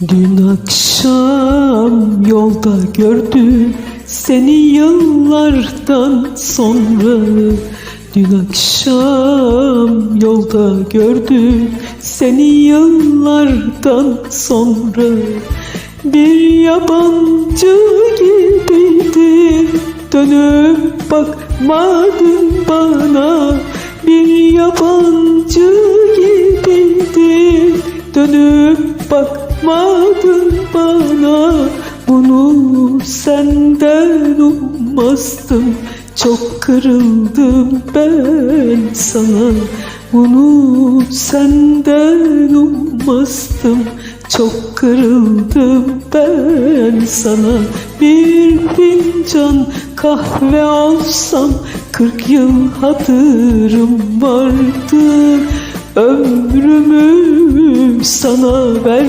Dün akşam yolda gördüm seni yıllardan sonra. Dün akşam yolda gördüm seni yıllardan sonra. Bir yabancı gibiydin dönüp bakmadın bana. Bir yabancı gibiydin dönüp bakmadın bana Bunu senden ummazdım. Çok kırıldım ben sana Bunu senden ummazdım. Çok kırıldım ben sana Bir fincan kahve alsam Kırk yıl hatırım vardı. Ömrümü sana ver